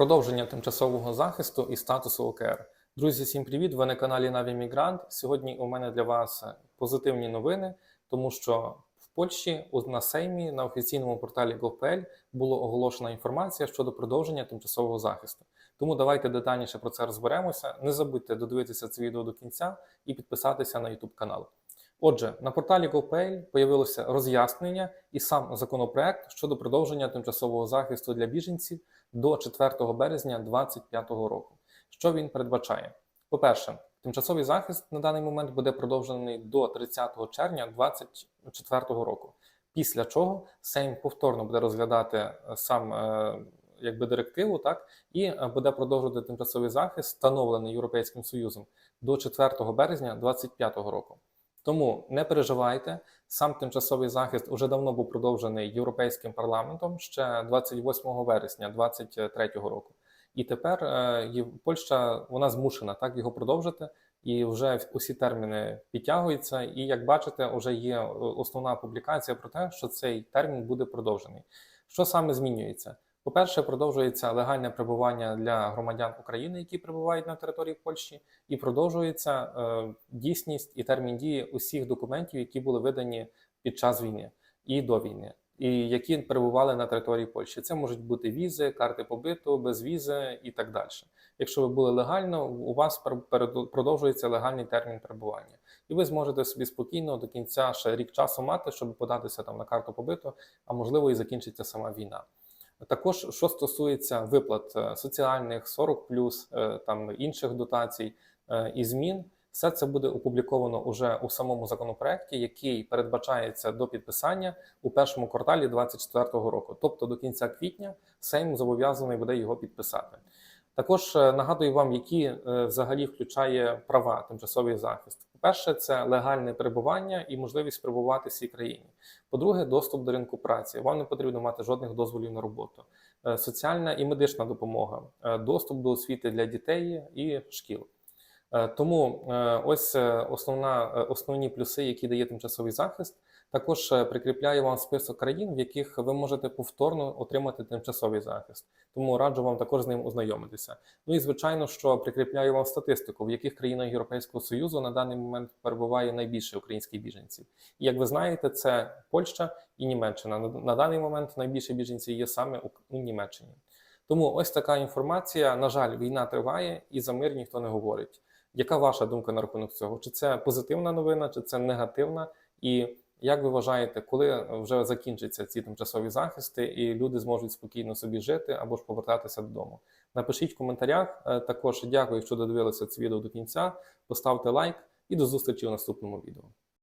Продовження тимчасового захисту і статусу ОКР. Друзі, всім привіт! Ви на каналі Наві Мігрант. Сьогодні у мене для вас позитивні новини, тому що в Польщі у- на Сеймі на офіційному порталі GovPL було оголошена інформація щодо продовження тимчасового захисту. Тому давайте детальніше про це розберемося. Не забудьте додивитися це відео до кінця і підписатися на YouTube канал. Отже, на порталі GoPay появилося роз'яснення і сам законопроект щодо продовження тимчасового захисту для біженців до 4 березня 2025 року. Що він передбачає? По-перше, тимчасовий захист на даний момент буде продовжений до 30 червня 2024 року. Після чого Сейм повторно буде розглядати е, сам е, якби директиву, так і е, буде продовжувати тимчасовий захист, встановлений Європейським Союзом до 4 березня 2025 року. Тому не переживайте, сам тимчасовий захист уже давно був продовжений Європейським парламентом ще 28 вересня 2023 року. І тепер е, Польща вона змушена так його продовжити, і вже усі терміни підтягуються. І як бачите, вже є е, основна публікація про те, що цей термін буде продовжений. Що саме змінюється? По-перше, продовжується легальне перебування для громадян України, які перебувають на території Польщі, і продовжується е, дійсність і термін дії усіх документів, які були видані під час війни і до війни, і які перебували на території Польщі. Це можуть бути візи, карти побиту, безвізи і так далі. Якщо ви були легально, у вас продовжується легальний термін перебування, і ви зможете собі спокійно до кінця ще рік часу мати, щоб податися там на карту побиту, а можливо і закінчиться сама війна. Також, що стосується виплат е, соціальних, 40 е, там інших дотацій е, і змін, все це буде опубліковано уже у самому законопроекті, який передбачається до підписання у першому кварталі 2024 року. Тобто до кінця квітня Сейм зобов'язаний буде його підписати. Також нагадую вам, які взагалі включає права тимчасовий захист. По-перше, це легальне перебування і можливість перебувати в цій країні. По-друге, доступ до ринку праці. Вам не потрібно мати жодних дозволів на роботу. Е, Соціальна і медична допомога, е, доступ до освіти для дітей і шкіл. Е, Тому ось основна, основні плюси, які дає тимчасовий захист. Також е, прикріпляю вам список країн, в яких ви можете повторно отримати тимчасовий захист. Тому раджу вам також з ним ознайомитися. Ну і звичайно, що прикріпляю вам статистику, в яких країнах Європейського Союзу на даний момент перебуває найбільше українських біженців. І як ви знаєте, це Польща і Німеччина. На, даний момент найбільше біженців є саме у Німеччині. Тому ось така інформація. На жаль, війна триває і за мир ніхто не говорить. Яка ваша думка на рахунок цього? Чи це позитивна новина, чи це негативна? І як ви вважаєте, коли вже закінчаться ці тимчасові захисти, і люди зможуть спокійно собі жити або ж повертатися додому? Напишіть в коментарях. Е, Також дякую, що додивилися це відео до кінця. Поставте лайк і до зустрічі у наступному відео.